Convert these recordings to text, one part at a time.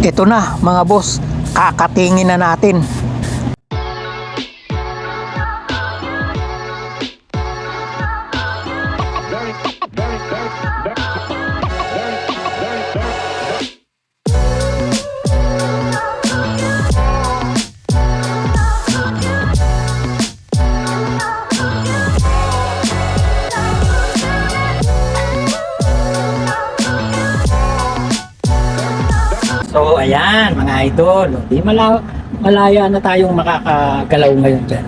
Ito na mga boss, kakatingin na natin. Ayan mga idol, di mala malaya na tayong makakagalaw ngayon dyan.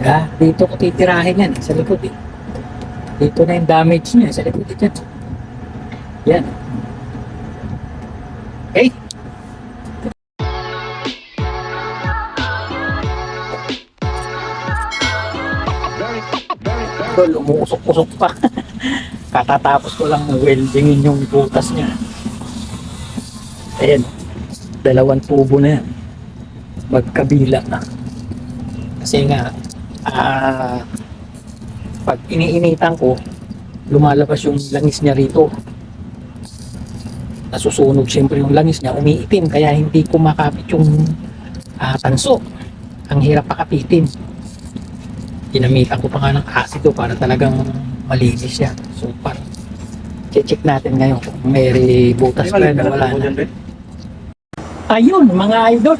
Yeah, dito ko titirahin yan sa likod eh. Dito na yung damage niya sa likod dyan. Yan. Okay. Idol, umuusok-usok pa. Kakatapos ko lang weldingin yung butas niya. Ayan. Dalawang tubo na yan. Magkabila na. Kasi nga, ah, pag iniinitan ko, lumalabas yung langis niya rito. Nasusunog siyempre yung langis niya, umiitim, kaya hindi ko makapit yung ah, tanso. Ang hirap pakapitin. Ginamitan ko pa nga ng asido para talagang malinis yan. So, parang check natin ngayon kung may butas pa na wala na. Ayun, mga idol.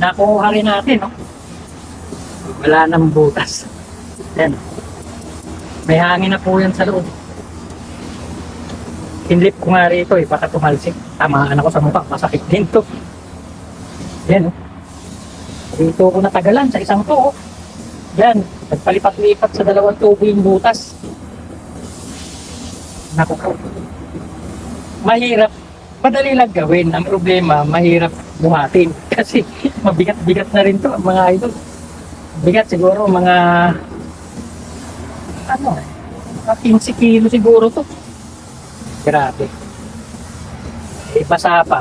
Nakuha rin natin, no? Wala nang butas. Yan. May hangin na po yan sa loob. Kinlip ko nga rito eh, baka tumalsik. Tamaan ako sa mukha, masakit din to. Yan, oh. Dito ko natagalan sa isang to, oh. Yan, nagpalipat-lipat sa dalawang tubo yung butas. Naku po. Mahirap madali lang gawin. Ang problema, mahirap buhatin. Kasi mabigat-bigat na rin to mga idol. Bigat siguro mga ano, mga 15 kilo siguro to. Grabe. Eh, basa pa.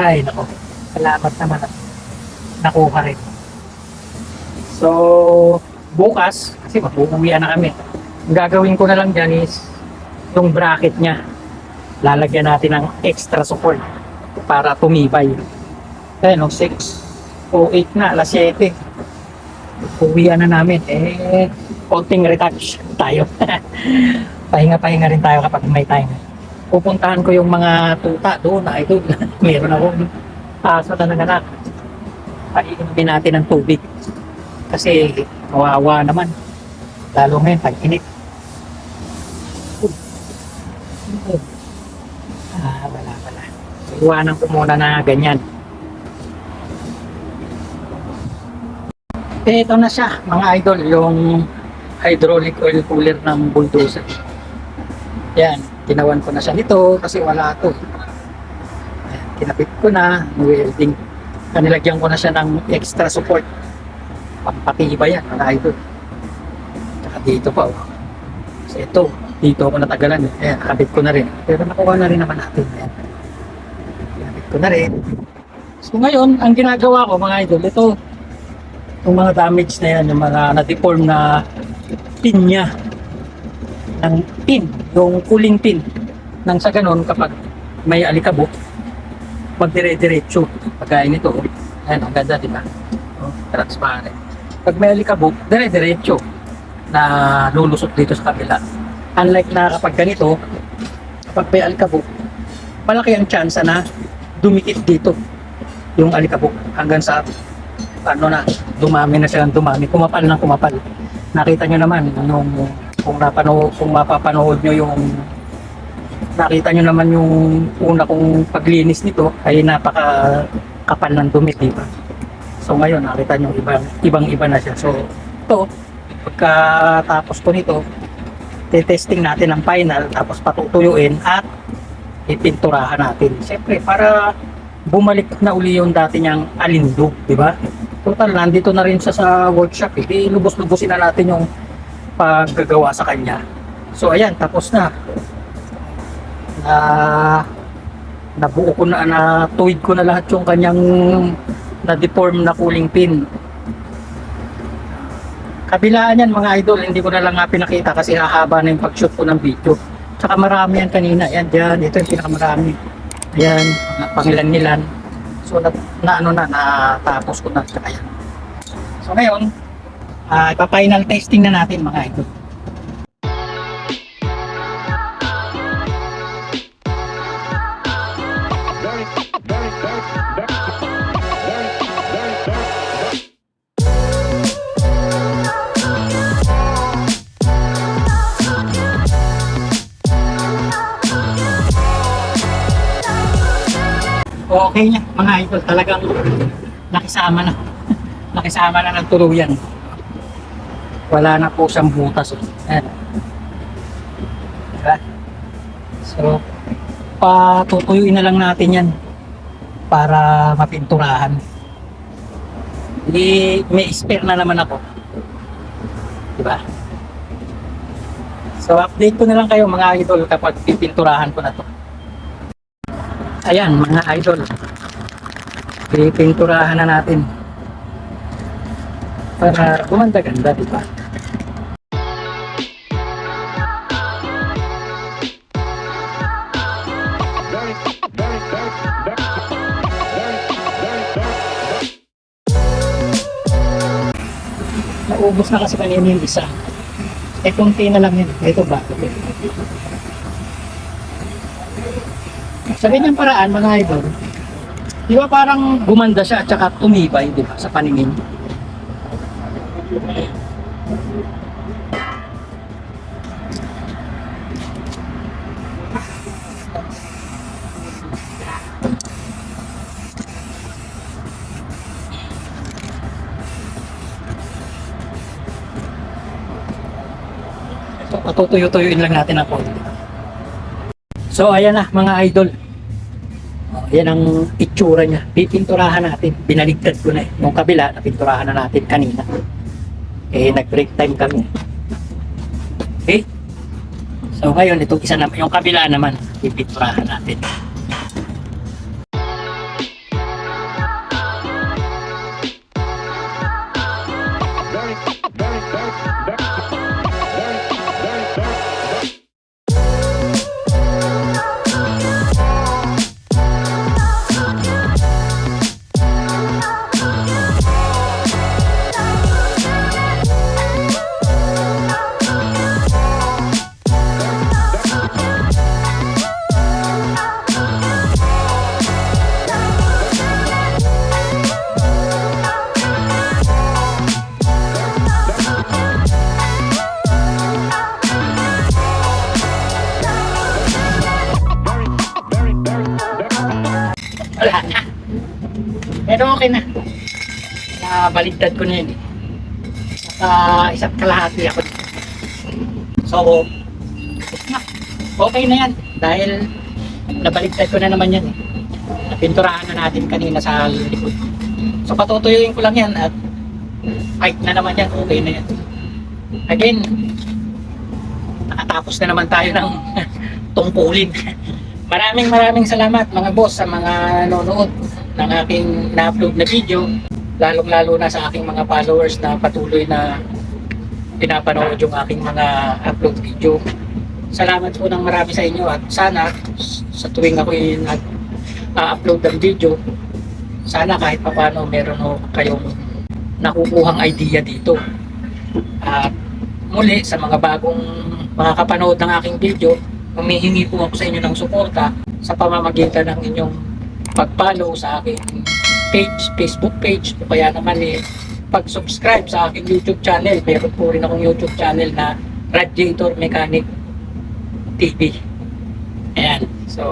Ay, nako. Salamat naman. Nakuha rin. So, bukas, kasi mag-uwian na kami. Ang gagawin ko na lang dyan is yung bracket niya lalagyan natin ng extra support para tumibay. Kaya no, 6 o 8 na, alas 7. Uwian na namin. Eh, konting retouch tayo. Pahinga-pahinga rin tayo kapag may time. Pupuntahan ko yung mga tuta doon na ito. Meron akong aso na nanganak. Painumin natin ng tubig. Kasi kawawa naman. Lalo ngayon, tag-init. Ah, wala pala. Iwanan ko muna na ganyan. Eh, ito na siya, mga idol, yung hydraulic oil cooler ng bulldozer. Yan, tinawan ko na siya nito kasi wala to. Ayan, kinapit ko na, welding. Kanilagyan ko na siya ng extra support. Pampatiba yan, mga idol. Tsaka dito pa, oh. Kasi ito, dito ako natagalan. eh. Ayan, nakabit ko na rin. Pero nakuha na rin naman natin. Ayan. Kinabit ko na rin. So ngayon, ang ginagawa ko mga idol, ito, yung mga damage na yan, yung mga na-deform na pin niya ng pin, yung cooling pin. Nang sa ganun, kapag may alikabok, magdire-diretso. Pagkain nito, oh. ayan, ang ganda, di ba? Oh, transparent. Pag may alikabok, dire-diretso na lulusot dito sa kabila. Unlike na kapag ganito, kapag may alikabok, malaki ang chance na dumikit dito yung alikabok hanggang sa ano na, dumami na silang dumami, kumapal ng kumapal. Nakita nyo naman nung kung napanood, kung mapapanood nyo yung nakita nyo naman yung una kong paglinis nito ay napaka kapal ng dumi, di ba? So ngayon nakita nyo ibang ibang iba na siya. So ito pagkatapos ko nito testing natin ang final tapos patutuyuin at ipinturahan natin. Siyempre para bumalik na uli yung dati niyang alindog, di ba? Total, nandito na rin siya sa workshop. Eh. Di lubos-lubusin na natin yung paggagawa sa kanya. So ayan, tapos na. Na nabuo ko na, na tuwid ko na lahat yung kanyang na-deform na cooling pin. Kabilaan yan mga idol, hindi ko na lang nga pinakita kasi hahaba na yung pag-shoot ko ng video. Tsaka marami yan kanina, yan dyan, ito yung pinakamarami. Mga pangilan-nilan. So, na, na ano na, natapos ko na. Tsaka yan. So, ngayon, ah ipa-final testing na natin mga idol. Okay na, mga idol. Talagang nakisama na. nakisama na ng tuluyan. Wala na po siyang butas. Ayan. Diba? So, patutuyuin na lang natin yan para mapinturahan. Di, may spare na naman ako. Diba? So, update ko na lang kayo mga idol kapag pipinturahan ko na to. Ayan, mga idol. Pipinturahan na natin. Para gumanda-ganda, di ba? Naubos na kasi kanina yung isa. Eh, kunti na lang yun. Ito ba? Sa ganyang paraan, mga idol, di ba parang gumanda siya at saka tumibay, di ba, sa paningin? Patutuyo-tuyuin lang natin ako. So, ayan na, mga idol. Oh, Yan ang itsura niya. Pipinturahan natin. Binaligtad ko na eh. Yung kabila, napinturahan na natin kanina. Eh, nag-break time kami. Okay? So, ngayon, itong isa naman, yung kabila naman, pipinturahan natin. Wala na. Pero okay na. Nabaligtad ko na yun. eh. Naka isa't kalahati ako. So, okay na yan. Dahil nabaligtad ko na naman yan. eh. Napinturahan na natin kanina sa likod. So, patutuyuin ko lang yan at kahit na naman yan, okay na yan. Again, nakatapos na naman tayo ng tungkulin. Maraming maraming salamat mga boss sa mga nanonood ng aking na-upload na video. Lalong lalo na sa aking mga followers na patuloy na pinapanood yung aking mga upload video. Salamat po ng marami sa inyo at sana sa tuwing ako nag-upload ng video, sana kahit papano meron ho kayong nakukuhang idea dito. At muli sa mga bagong makakapanood ng aking video, humihingi po ako sa inyo ng suporta sa pamamagitan ng inyong pag-follow sa aking page, Facebook page, o kaya naman eh, pag-subscribe sa aking YouTube channel. Meron po rin akong YouTube channel na Radiator Mechanic TV. Ayan. So,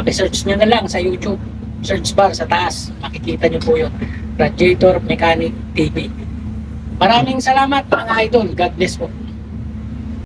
pakisearch nyo na lang sa YouTube. Search bar sa taas. Makikita nyo po yun. Radiator Mechanic TV. Maraming salamat mga idol. God bless po.